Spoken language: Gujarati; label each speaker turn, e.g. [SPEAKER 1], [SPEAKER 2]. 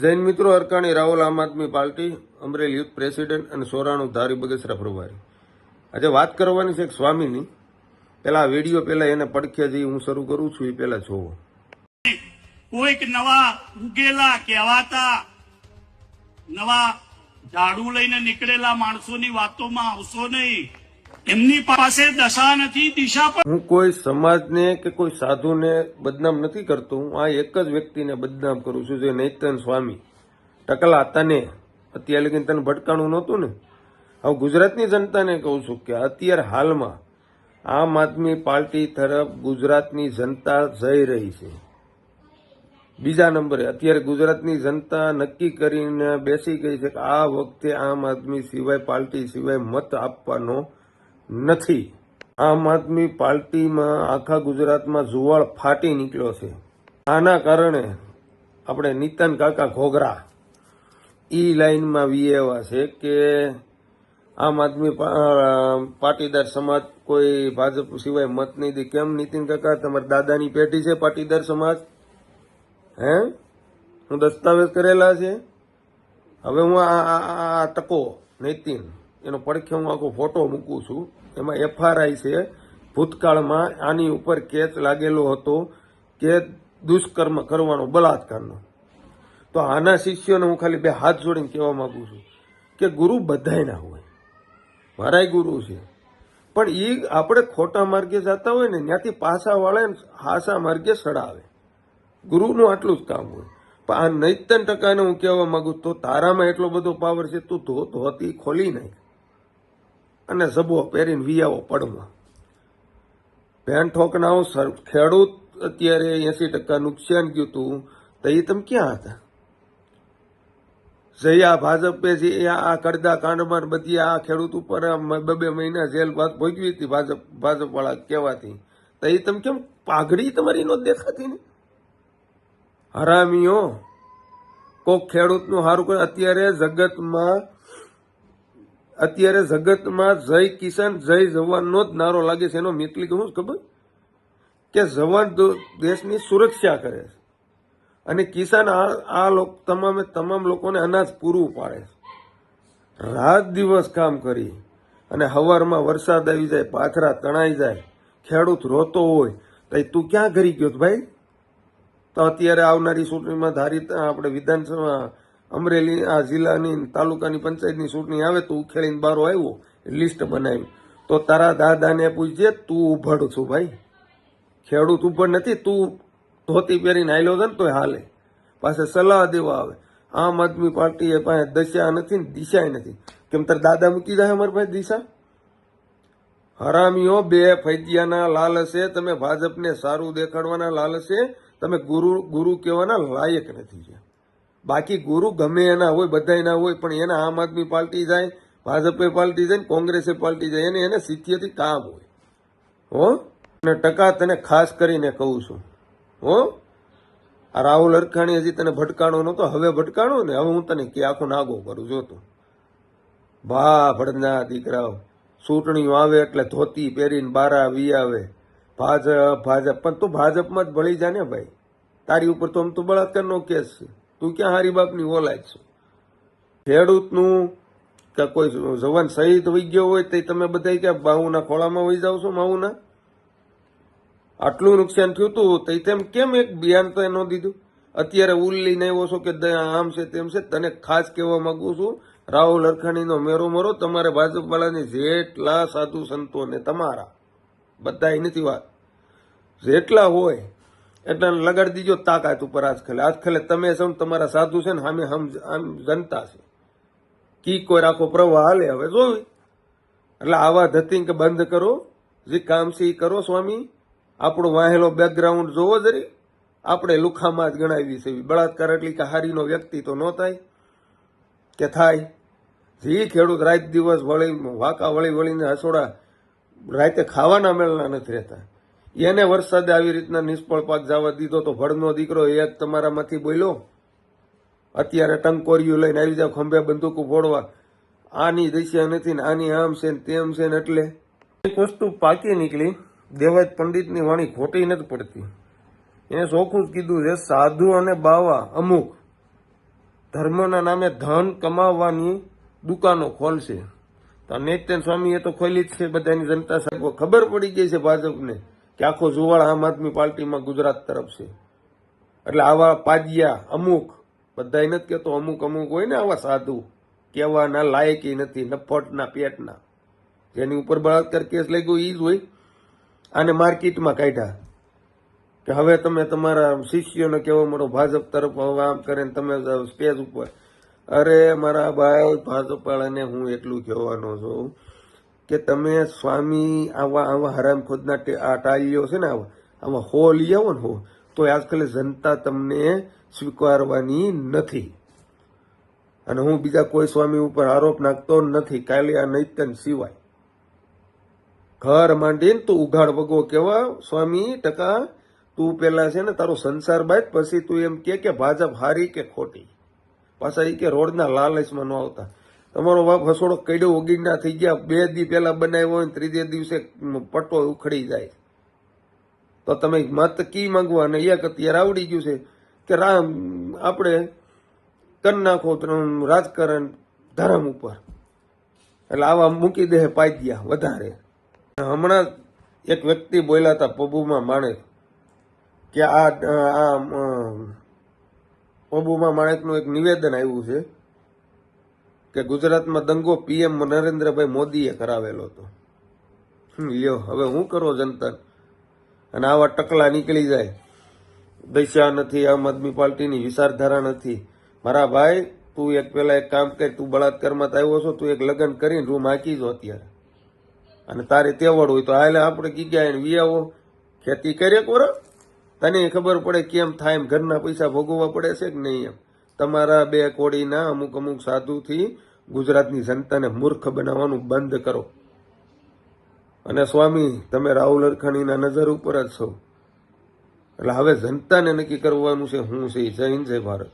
[SPEAKER 1] જૈન મિત્રો Arkani Rahul Aam Aadmi Party, Amreli youth president અને સોરાણું ધારી બગસરા પ્રભારી. આજે વાત કરવાની છે એક સ્વામીની. પેલા આ વીડિયો પેલા એને પડખે જઈ હું શરૂ કરું છું, એ પેલા જોવો.
[SPEAKER 2] કોઈક નવા ઉગેલા કહેવાતા, નવા ઝાડુ લઈને નીકળેલા માણસોની વાતોમાં આવશો નહીં. એમની પાસે દશા નથી, દિશા પણ
[SPEAKER 1] હું કોઈ સમાજને કે કોઈ સાધુને બદનામ નથી કરતો. હું આ એક જ વ્યક્તિને બદનામ કરું છું, જે નૈતન સ્વામી. ટકલા તને. અત્યારે લગીને તને ભટકાણું નહોતું ને? હવે ગુજરાતની જનતાને કહું છું કે અત્યારે હાલમાં આમ આદમી પાર્ટી તરફ ગુજરાતની જનતા જઈ રહી છે. બીજા નંબરે, અત્યારે ગુજરાતની જનતા નક્કી કરીને બેસી ગઈ છે કે આ વખતે આમ આદમી સિવાય પાર્ટી સિવાય મત આપવાનો નથી. આમ આદમી પાર્ટીમાં આખા ગુજરાતમાં જુવાળ ફાટી નીકળ્યો છે. આના કારણે આપણે નીતન કાકા ઘોઘરા. ઈ લાઈનમાં વીએવા છે કે આમ આદમી પાટીદાર સમાજ કોઈ ભાજપ સિવાય મત નહીં દે. કેમ નીતિન કાકા? તમારા દાદાની પેઢી છે પાટીદાર સમાજ. હે? હું દસ્તાવેજ કરેલા છે. હવે હું આ તકો નીતિન, એનો પડખે હું આખો ફોટો મૂકું છું. એમાં એફઆરઆઈ છે. ભૂતકાળમાં આની ઉપર કેસ લાગેલો હતો કે દુષ્કર્મ કરવાનો બલાત્કારનો તો આના શિષ્યોને હું ખાલી બે હાથ જોડીને કહેવા માગું છું કે ગુરુ બધાયના હોય. મારાય ગુરુ છે. પણ એ આપણે ખોટા માર્ગે જતા હોય ને, ત્યાંથી પાછાવાળા હાસા માર્ગે સડાવે. ગુરુનું આટલું જ કામ હોય. પણ આ નૈતન ટકાને હું કહેવા માગું તો તારામાં એટલો બધો પાવર છે, તું ધોતી ખોલી નાખ. અને ઝબો પહેરીને વિયાવો પડમાં. ભેન ઠોકનાઓ સર- ખેડૂત અત્યારે એસી ટકા નુકસાન ગયું હતું તો એ તમે ક્યાં હતા? જયા ભાજપે જે આ કરદા કાંડમાં બધી આ ખેડૂત ઉપર આ બે બે મહિના જેલ બાદ ભોગવી હતી ભાજપ ભાજપ વાળા કહેવાથી. તો એ તમે કેમ પાઘડી તમારી નો દેખાતી ને? હરામીઓ, કોક ખેડૂતનું સારું કરે. અત્યારે જગતમાં અત્યારે જગતમાં જય કિસાન, જય જવાનનો જ નારો લાગે છે, એનો મિતલી કહું ખબર? કે જવાન દેશની સુરક્ષા કરે છે. અને કિસાન આ તમામે તમામ લોકોને અનાજ પૂરું પાડે છે. રાત દિવસ કામ કરી અને હવારમાં વરસાદ આવી જાય, પાથરા તણાઈ જાય, ખેડૂત રોતો હોય, તો તું ક્યાં ઘરી ગયો ભાઈ? તો અત્યારે આવનારી ચૂંટણીમાં ધારી આપણે વિધાનસભા અમરેલી આ જિલ્લાની તાલુકાની પંચાયતની ચૂંટણી આવે તો ઉખેડીને બારો આવ્યો, લિસ્ટ બનાવી. તો તારા દાદાને પૂછજે, તું ઉભડ છું ભાઈ. ખેડૂત ઉભડ નથી, તું ધોતી પહેરીને આવેલો છે ને તોય હાલે. પાસે સલાહ દેવા આવે. આમ આદમી પાર્ટીએ પાસે દશા નથી ને દિશાય નથી. કેમ તાર દાદા મૂકી જાય અમારી પાસે દિશા? હરામીઓ બે ફૈદિયાના લાલસે તમે ભાજપને સારું દેખાડવાના લાલસે તમે ગુરુ ગુરુ કહેવાના લાયક નથી બાકી ગુરુ ગમે એના હોય બધા એના હોય, પણ એના આમ આદમી પાર્ટી જાય, ભાજપે પાર્ટી જાય કોંગ્રેસે પાર્ટી જાય, એને એને સિત્તિયથી કામ હોય. હો? અને ટકા તને ખાસ કરીને કહું છું. હો? આ રાહુલ અરખાણી હજી તને ભટકાણો નતો હવે ભટકાણો ને? હવે હું તને કે આખો નાગો કરું, જો તું. ભા ભડના દીકરાઓ ચૂંટણીઓ આવે એટલે ધોતી પહેરીને બારા વી આવે. ભાજપ ભાજપ. પણ તું ભાજપમાં જ ભળી જા ને ભાઈ. તારી ઉપર તો આમ તો બળાત્કારનો કેસ છે. તું ક્યાં હારી બાપની ઓલાય છો? ખેડૂતનું કે કોઈ જવાન શહીદ વહી ગયો હોય તે તમે બધા ક્યાં બાહુના ખોળામાં વહી જાવ છો માહુના આટલું નુકસાન થયું હતું તો તેમ કેમ એક બિયાન તો ન દીધું? અત્યારે ઉલ લઈને આવ્યો છો કે આમ છે, તેમ છે, તને ખાસ કહેવા માંગુ છું, રાહુલ અરખાણીનો મેરો મરો, તમારે ભાજપવાળાની જેટલા સાધુ સંતોને તમારા બધા નથી વાત. જેટલા હોય એટલે લગાડી દીજો તાકાત ઉપર આજખલે આજખલે તમે સૌ તમારા સાધુ છે ને સામે હમ આમ જનતા છે. કી કોઈ રાખો પ્રવાહ હાલે હવે જોવી એટલે આવા ધતિંગ બંધ કરો. જે કામ છે એ કરો સ્વામી. આપણો વાહેલો બેકગ્રાઉન્ડ જોવો જરી. આપણે લુખામાં જ ગણાવી છે. બળાત્કાર એટલે કે હારીનો વ્યક્તિ તો ન થાય. કે થાય. જે ખેડૂત રાત દિવસ વળી વાંકા વળી વળીને હસોડા રાતે ખાવાના મેળના નથી રહેતા. એને વરસાદે આવી રીતના નિષ્ફળ પાક જવા દીધો તો ભળનો દીકરો એક તમારામાંથી બોલ્યો, અત્યારે ટંકોરિયું લઈને આવી જાવ ખંભે બંદૂકો ફોડવા. આની દિશા નથી ને આની આમ છે ને તેમ છે ને એટલે. એક વસ્તુ પાકી નીકળી, દેવાજ પંડિતની વાણી ખોટી નથી પડતી. એને ચોખ્ખું જ કીધું છે, સાધુ અને બાવા અમુક ધર્મના નામે ધન કમાવવાની દુકાનો ખોલશે. તો નિત્યન સ્વામીએ તો ખોલી જ છે બધાની જનતા સાહેબ ખબર પડી ગઈ છે ભાજપને. કે આખો જુવાળ આમ આદમી પાર્ટીમાં ગુજરાત તરફ છે. એટલે આવા પાજિયા અમુક બધા નથી કહેતો અમુક અમુક હોય ને આવા સાધુ, કહેવાના લાયકી નથી, નફટના પેટના. જેની ઉપર બળાત્કાર કેસ લાગ્યો એ જ હોય. આને માર્કેટમાં કાઢ્યા. કે હવે તમે તમારા શિષ્યોને કહેવા મળો ભાજપ તરફ હવે આમ કરે ને તમે સ્ટેજ ઉપર. અરે મારા ભાઈ ભાજપ વાળાને હું એટલું કહેવાનો છું. કે તમે સ્વામી આવા આવા હરામ ખોદના ટે- આ ટાળીઓ છે ને આવા આવા હો લઈ આવો ને હો તો આજકાલ જનતા તમને સ્વીકારવાની નથી. અને હું બીજા કોઈ સ્વામી ઉપર આરોપ નાખતો નથી, કાલે આ નૈતન સિવાય. ઘર માંડીને તું ઉઘાડ વગો કેવા, સ્વામી, ટકા, તું પેલા છે ને તારો સંસાર બાદ પછી તું એમ કે ભાજપ હારી કે ખોટી. પાછા એ કે રોડના લાલચમાં ન આવતા. તમારો બાપ હસોડો કઈડો થઈ ગયા, બે દી પહેલા બનાવ્યો હોય ત્રીજે દિવસે પટ્ટો ઉખડી જાય. તો તમે મત કી માંગવા? અને એક અત્યારે આવડી ગયું છે કે રામ, આપણે કર નાખો રાજકારણ ધર્મ ઉપર. એટલે આવા મૂકી દે ગયા વધારે. હમણાં એક વ્યક્તિ બોલ્યા હતા પબુમાં માણેક કે આ પબુમાં માણેકનું એક નિવેદન આવ્યું છે કે ગુજરાતમાં દંગો પીએમ નરેન્દ્રભાઈ મોદીએ કરાવેલો હતો. લ્યો, હવે હું કરો જનતા? અને આવા ટકલા નીકળી જાય. દશા નથી, આમ આદમી પાર્ટીની વિચારધારા નથી. મારા ભાઈ, તું એક પેલા એક કામ કર, તું બળાત્કારમાં આવ્યો છો, તું એક લગ્ન કરીને રૂમ હાકી જો અત્યારે. અને તારે તેવડ હોય તો હાલે, આપણે કી ગયા એને વિયાવો? ખેતી કરીએ કોરો તને ખબર પડે કેમ થાય એમ ઘરના પૈસા ભોગવવા પડે છે કે નહીં એમ? તમારા બે કોડીના અમુક અમુક સાધુથી ગુજરાતની જનતાને મૂર્ખ બનાવવાનું બંધ કરો. અને સ્વામી, તમે રાહુલ અરખાણીના નજર ઉપર જ છો. એટલે હવે જનતાને નક્કી કરવાનું છે હું છે જય હિન્દ, જય ભારત.